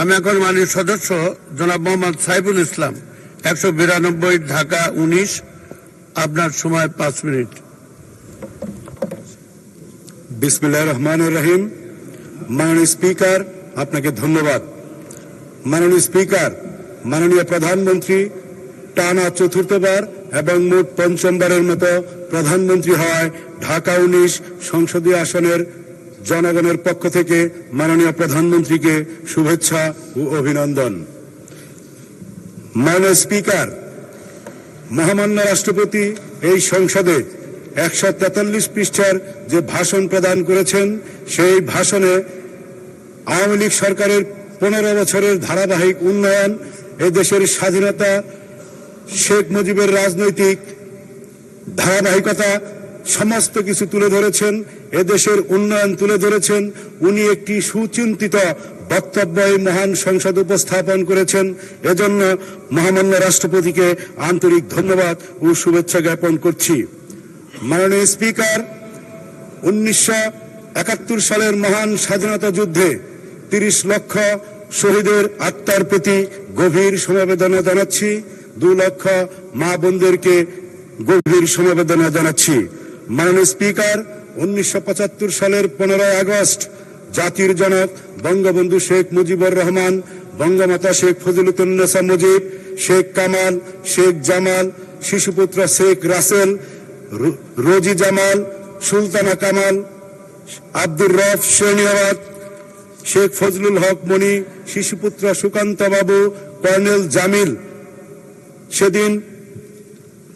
আমি এখন মাননীয় সদস্য জনাব মোহাম্মদ সাইফুল ইসলাম, একশো বিরানব্বই ঢাকা উনিশ, আপনার সময় পাঁচ মিনিট। বিসমিল্লাহ রহমান রহিম। মাননীয় স্পিকার, আপনাকে ধন্যবাদ। মাননীয় স্পিকার, মাননীয় প্রধানমন্ত্রী, টানা চতুর্থবার এবং মোট পঞ্চমবারের মতো প্রধানমন্ত্রী হওয়ায় ঢাকা উনিশ সংসদীয় আসনের জনগণের পক্ষ থেকে মাননীয় প্রধানমন্ত্রীকে শুভেচ্ছা ও অভিনন্দন। মাননীয় স্পিকার, মহামান্য রাষ্ট্রপতি, এই সংসদে একশো তেতাল্লিশ পৃষ্ঠার যে ভাষণ প্রদান করেছেন, সেই ভাষণে আওয়ামী লীগ সরকারের পনেরো বছরের ধারাবাহিক উন্নয়ন এই দেশের স্বাধীনতা, শেখ মুজিবের রাজনৈতিক ধারাবাহিকতা সমস্ত কিছু তুলে ধরেছেন, এদেশের উন্নয়ন তুলে ধরেছেন, উনি একটি সুচিন্তিত বক্তব্য এই মহান সংসদ উপস্থাপন করেছেন। এজন্য মহামান্য রাষ্ট্রপতিকে আন্তরিক ধন্যবাদ ও শুভেচ্ছা জ্ঞাপন করছি। মাননীয় স্পিকার, উনিশশো একাত্তর সালের মহান স্বাধীনতা যুদ্ধে তিরিশ লক্ষ শহীদের আত্মার প্রতি গভীর সমবেদনা জানাচ্ছি। দু লক্ষ মা বোনদেরকে গভীর সমবেদনা জানাচ্ছি। মাননীয় স্পিকার, উনিশশো পঁচাত্তর সালের পনেরোই আগস্ট জাতির জনক বঙ্গবন্ধু শেখ মুজিবুর রহমান, বঙ্গমাতা শেখ ফজিলুদ্দিনেসা মুজিব, শেখ কামাল, শেখ জামাল, শিশুপুত্র শেখ রাসেল রোজি জামাল, সুলতানা কামাল, আব্দুর রফ শ্রেণীয়াবাদ, শেখ ফজলুল হক মনি, শিশুপুত্র সুকান্ত বাবু, কর্নেল জামিল। সেদিন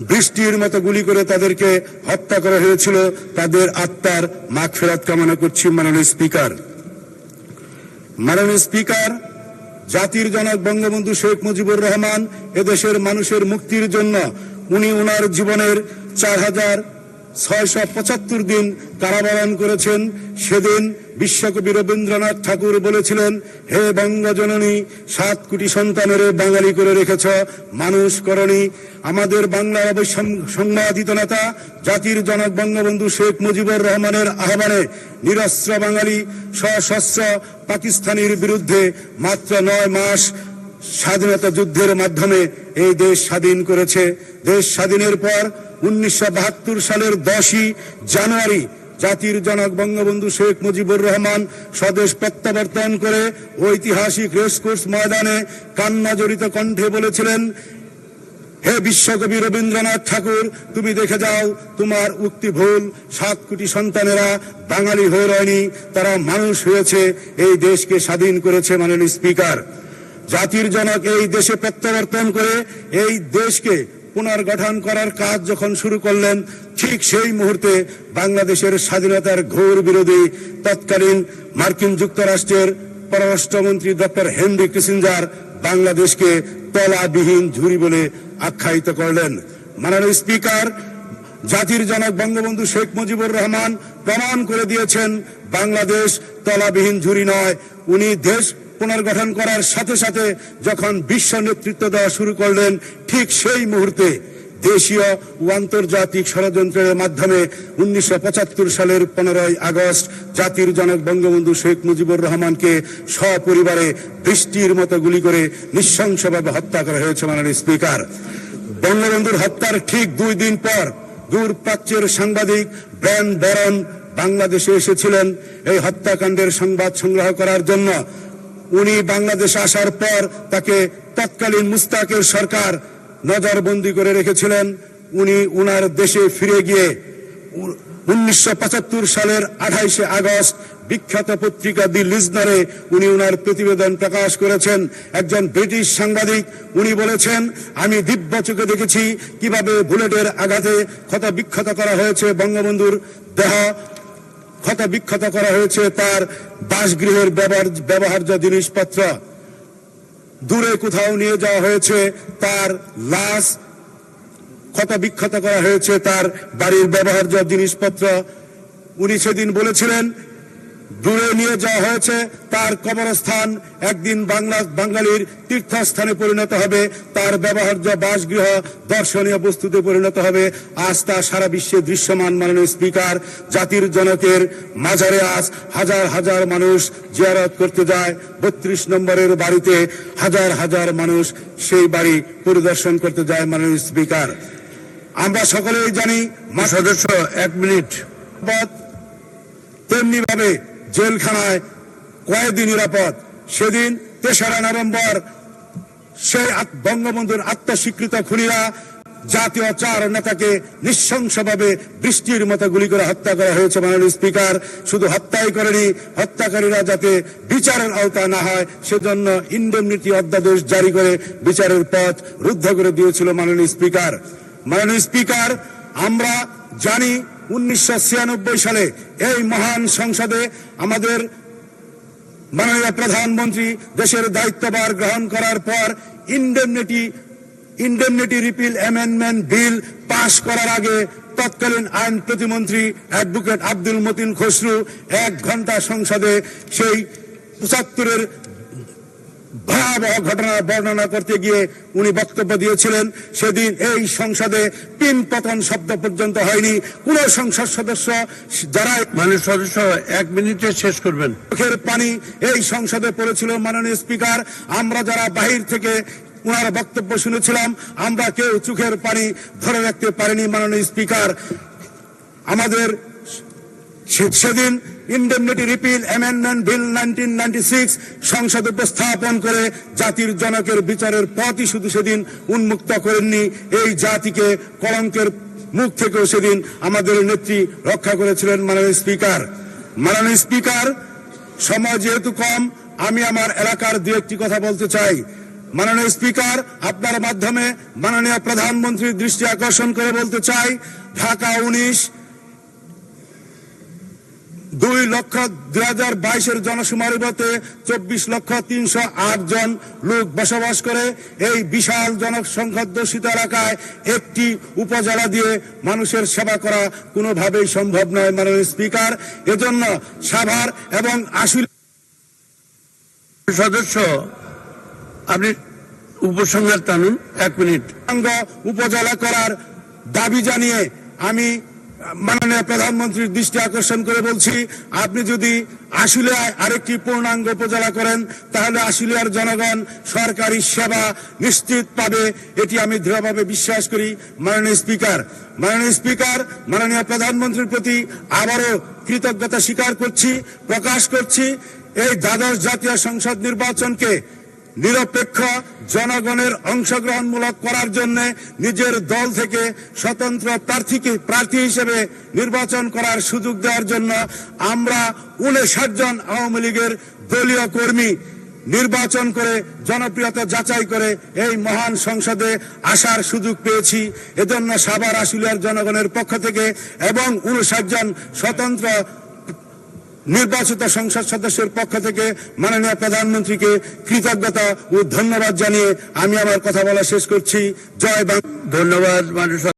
বৃষ্টির মতো গুলি করে তাদেরকে হত্যা করা হয়েছিল। তাদের আত্মার মাঘ ফেরাত কামনা করছি মাননীয় স্পিকার। মাননীয় স্পিকার, জাতির জনক বঙ্গবন্ধু শেখ মুজিবুর রহমান এদেশের মানুষের মুক্তির জন্য উনি উনার জীবনের চার হাজার ছয়শো পঁচাত্তর দিন কারাবরণ করেছেন। সেদিন বিশ্বকবি রবীন্দ্রনাথ ঠাকুর বলেছিলেন, হে বঙ্গজননী, সাত কোটি সন্তানের বাঙালি করে রেখেছ, মানুষ করণী আমাদের বাংলার সংবাদিত নেতা, জাতির জনক বঙ্গবন্ধু শেখ মুজিবুর রহমানের আহ্বানে নিরস্ত্র বাঙালি সশস্ত্র পাকিস্তানির বিরুদ্ধে মাত্র নয় মাস স্বাধীনতা যুদ্ধের মাধ্যমে এই দেশ স্বাধীন করেছে। দেশ স্বাধীনের পর উনিশশো বাহাত্তর সালের দশই জানুয়ারি জাতির জনক বঙ্গবন্ধু শেখ মুজিবুর রহমান স্বদেশ প্রত্যাবর্তন করে ঐতিহাসিক রেসকোর্স ময়দানে কান্না জড়িত কণ্ঠে বলেছিলেন, হে বিশ্বকবি রবীন্দ্রনাথ ঠাকুর, তুমি দেখে যাও তোমার উক্তি ভুল। সাত কোটি সন্তানেরা বাঙালি হয়ে রয়নি, তারা মানুষ হয়েছে, এই দেশকে স্বাধীন করেছে মাননীয় স্পিকার। জাতির জনক এই দেশে প্রত্যাবর্তন করে এই দেশকে পুনর্গঠন করার কাজ যখন শুরু করলেন, ঠিক সেই মুহূর্তে বাংলাদেশের স্বাধীনতার ঘোর বিরোধী তৎকালীন মার্কিন যুক্তরাষ্ট্রের পররাষ্ট্রমন্ত্রী ডক্টর হেনরি কিসিঞ্জার বাংলাদেশকে তলাবিহীন ঝুরি বলে আখ্যায়িত করলেন। মাননীয় স্পিকার, জাতির জনক বঙ্গবন্ধু শেখ মুজিবুর রহমান প্রমাণ করে দিয়েছেন, বাংলাদেশ তলাবিহীন ঝুরি নয়, উনি দেশ পুনর্গঠন করার সাথে সাথে যখন বিশ্ব নেতৃত্ব দেওয়া শুরু করলেন, ঠিক সেই মুহূর্তে দেশীয় ও আন্তর্জাতিক ষড়যন্ত্রের মাধ্যমে উনিশশো পঁচাত্তর সালের পনেরোই আগস্ট জাতির জনক বঙ্গবন্ধু শেখ মুজিবুর রহমানকে সপরিবারে বৃষ্টির মতো গুলি করে নৃশংসভাবে হত্যা করা হয়েছে মাননীয় স্পিকার। বঙ্গবন্ধুর হত্যার ঠিক দুই দিন পর দূর প্রাচ্যের সাংবাদিক ব্র্যান বরন বাংলাদেশে এসেছিলেন। এই হত্যাকাণ্ডের সংবাদ সংগ্রহ করার জন্য উনি বাংলাদেশে আসার পর তাকে তৎকালীন মুস্তাকের সরকার নজরবন্দি করে রেখেছিলেন। উনি উনার দেশে ফিরে গিয়ে উনিশশো পঁচাত্তর সালের আঠাইশে আগস্ট বিখ্যাত পত্রিকা দি লিজনারে উনি উনার প্রতিবেদন প্রকাশ করেছেন। একজন ব্রিটিশ সাংবাদিক, উনি বলেছেন, আমি দিব্য চোখে দেখেছি কীভাবে বুলেটের আঘাতে ক্ষত বিক্ষত করা হয়েছে বঙ্গবন্ধুর দেহ। ক্ষত বিক্ষত করা হয়েছে তার বাসগৃহের ব্যবহার, ব্যবহার্য জিনিসপত্র। দূরে কোথাও নিয়ে যাওয়া হয়েছে তার লাশ। ক্ষত বিক্ষত করা হয়েছে তার বাড়ির ব্যবহার্য জিনিসপত্র। উনি সেদিন বলেছিলেন দূরে নিয়ে যাওয়া হয়েছে তার কবরস্থান। একদিন বাংলা বাঙালির তীর্থস্থানে পরিণত হবে তার ব্যবহার্য বাসগৃহ দর্শনীয় বস্তুতে পরিণত হবে। আজ তা সারা বিশ্বে দৃশ্যমান মাননীয় স্পিকার জাতির জনকের মাঝারে আজ হাজার হাজার মানুষ জিয়ারত করতে যায়। বত্রিশ নম্বরের বাড়িতে হাজার হাজার মানুষ সেই বাড়ি পরিদর্শন করতে যায় মাননীয় স্পিকার। আমরা সকলেই জানি সদস্য এক মিনিট। নিরাপদ তেমনি ভাবে জেলখানায় কয়েদি নিরাপদ। সেদিন তেসরা নভেম্বর সেই বঙ্গবন্ধুর আত্মস্বীকৃত খুনিরা জাতীয় চার নেতাকে নৃশংসভাবে বৃষ্টির মতো গুলি করে হত্যা করা হয়েছে মাননীয় স্পিকার। শুধু হত্যাই করেনি, হত্যাকারীরা যাতে বিচারের আওতা না হয়, সেজন্য ইন্ডেমনিটি অধ্যাদেশ জারি করে বিচারের পথ রুদ্ধ করে দিয়েছিল মাননীয় স্পিকার। মাননীয় স্পিকার, আমরা জানি উনিশশো ছিয়ানব্বই সালে এই মহান সংসদে আমাদের মাননীয় প্রধানমন্ত্রী দেশের দায়িত্বভার গ্রহণ করার পর indemnity indemnity repeal amendment bill পাশ করার আগে তৎকালীন আইন প্রতিমন্ত্রী অ্যাডভোকেট আব্দুল মতিন খসরু এক ঘণ্টা সংসদে সেই পঁচাত্তরের ভয়াবহ ঘটনা বর্ণনা করতে গিয়ে উনি বক্তব্য দিয়েছিলেন সেদিন এই সংসদে পিন পতন শব্দ পর্যন্ত হয়নি। কোন সংসদ সদস্য যারা মানে সদস্য এক মিনিটে শেষ করবেন। চোখের পানি এই সংসদে পড়েছিল মাননীয় স্পিকার। আমরা যারা বাহির থেকে ওনার বক্তব্য শুনেছিলাম আমরা কেউ চোখের পানি ধরে রাখতে পারিনি মাননীয় স্পিকার। আমাদের সেদিন indemnity repeal amendment bill nineteen সংসদে উপস্থাপন করে জাতির জনকের বিচারের পথই শুধু সেদিন উন্মুক্ত করেননি। এই জাতিকে কলঙ্কের মুখ থেকেও সেদিন আমাদের নেত্রী রক্ষা করেছিলেন মাননীয় স্পিকার। মাননীয় স্পিকার, সময় যেহেতু কম, আমি আমার এলাকার দু একটি কথা বলতে চাই। মাননীয় স্পিকার, আপনার মাধ্যমে মাননীয় প্রধানমন্ত্রীর দৃষ্টি আকর্ষণ করে বলতে চাই, ঢাকা উনিশ দুই লক্ষ দুই হাজার বাইশের জনসমারিবতে চব্বিশ লক্ষ তিনশো আট জন লোক বসবাস করে। এই বিশাল জনসংখ্যা দূষিত এলাকায় একটি উপজেলা দিয়ে মানুষের সেবা করা কোনোভাবেই সম্ভব নয় মাননীয় স্পিকার। এজন্য সাভার এবং আশুল সদস্য আপনি উপসংহার টানুন এক মিনিট। উপজেলা করার দাবি জানিয়ে আমি মাননীয় প্রধানমন্ত্রীর দৃষ্টি আকর্ষণ করে বলছি, আপনি যদি আশুলিয়ায় আরেকটি পূর্ণাঙ্গ উপজেলা করেন, তাহলে আশুলিয়ার জনগণ সরকারি সেবা নিশ্চিত পাবে। এটি আমি দৃঢ়ভাবে বিশ্বাস করি, মাননীয় স্পিকার। মাননীয় স্পিকার, মাননীয় প্রধানমন্ত্রীর প্রতি আবারও কৃতজ্ঞতা স্বীকার করছি, প্রকাশ করছি। এই দ্বাদশ জাতীয় সংসদ নির্বাচনকে নিরপেক্ষ জনগণের অংশগ্রহণমূলক করার জন্য নিজের দল থেকে স্বতন্ত্র প্রার্থীকে প্রার্থী হিসেবে নির্বাচন করার সুযোগ দেওয়ার জন্য আমরা উনষাট জন আওয়ামী লীগের দলীয় কর্মী নির্বাচন করে জনপ্রিয়তা যাচাই করে এই মহান সংসদে আসার সুযোগ পেয়েছি। এজন্য সাভার আশুলিয়ার জনগণের পক্ষ থেকে এবং উনষাট জন স্বতন্ত্র নির্বাচিত সংসদ সদস্যের পক্ষ থেকে মাননীয় প্রধানমন্ত্রীকে কৃতজ্ঞতা ও ধন্যবাদ জানিয়ে আমি আমার কথা বলা শেষ করছি। জয় বাংলা। ধন্যবাদ